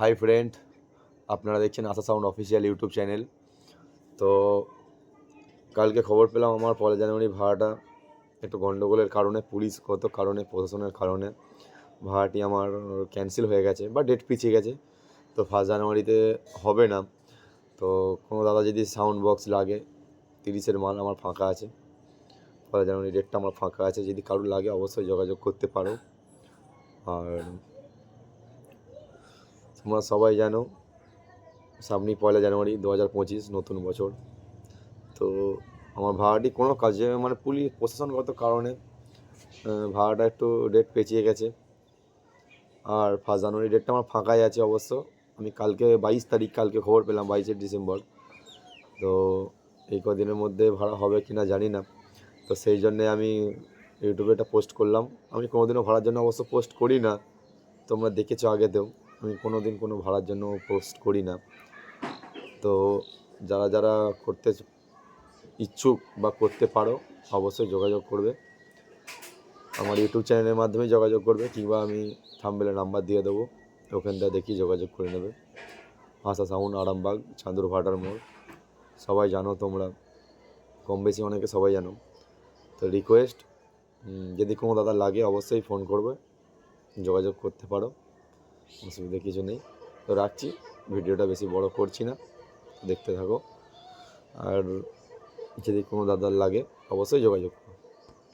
High friend, আপনারা দেখছেন Asha sound official YouTube channel. তো কালকে খবর পেলাম আমার পয়লা জানুয়ারি ভাড়াটা একটু গণ্ডগোলের কারণে পুলিশগত কারণে, প্রশাসনের কারণে ভাড়াটি আমার ক্যান্সেল হয়ে গেছে বা ডেট পিছিয়ে গেছে। তো ফার্স্ট জানুয়ারিতে হবে না। তো কোনো দাদা যদি সাউন্ড বক্স লাগে, তিরিশের মাল আমার ফাঁকা আছে। পয়লা জানুয়ারি ডেটটা আমার ফাঁকা আছে। যদি কারোর লাগে অবশ্যই যোগাযোগ করতে পারো। আর তোমরা সবাই জানো, সামনেই পয়লা জানুয়ারি দু হাজার পঁচিশ, নতুন বছর। তো আমার ভাড়াটি কোনো কাজে মানে পুলিশ প্রশাসনগত কারণে ভাড়াটা একটু ডেট পেঁচিয়ে গেছে। আর ফার্স্ট জানুয়ারি ডেটটা আমার ফাঁকাই আছে অবশ্য। আমি কালকে বাইশ তারিখ, কালকে খবর পেলাম বাইশে ডিসেম্বর। তো এই কদিনের মধ্যে ভাড়া হবে কি না জানি না। তো সেই জন্যে আমি ইউটিউবে এটা পোস্ট করলাম। আমি কোনোদিনও ভাড়ার জন্য অবশ্য পোস্ট করি না। তোমরা দেখেছ আগেতেও আমি কোনো দিন কোনো ভাড়ার জন্য পোস্ট করি না। তো যারা যারা করতে ইচ্ছুক বা করতে পারো, অবশ্যই যোগাযোগ করবে। আমার ইউটিউব চ্যানেলের মাধ্যমে যোগাযোগ করবে, কিংবা আমি থাম্বেলের নাম্বার দিয়ে দেবো ওখানটা দেখি যোগাযোগ করে নেবে। আশা সাউন্ড আরামবাগ, চাঁদুর ভাটার মোড়। সবাই জানো তোমরা, কম বেশি অনেকে সবাই জানো। তো রিকোয়েস্ট যদি কোনো দাদা লাগে, অবশ্যই ফোন করবে, যোগাযোগ করতে পারো। অসুবিধা কিছু নেই। তো রাখছি। ভিডিওটা বেশি বড় করছি না। দেখতে থাকো। আর যদি কোনো দাদার লাগে, অবশ্যই যোগাযোগ করো।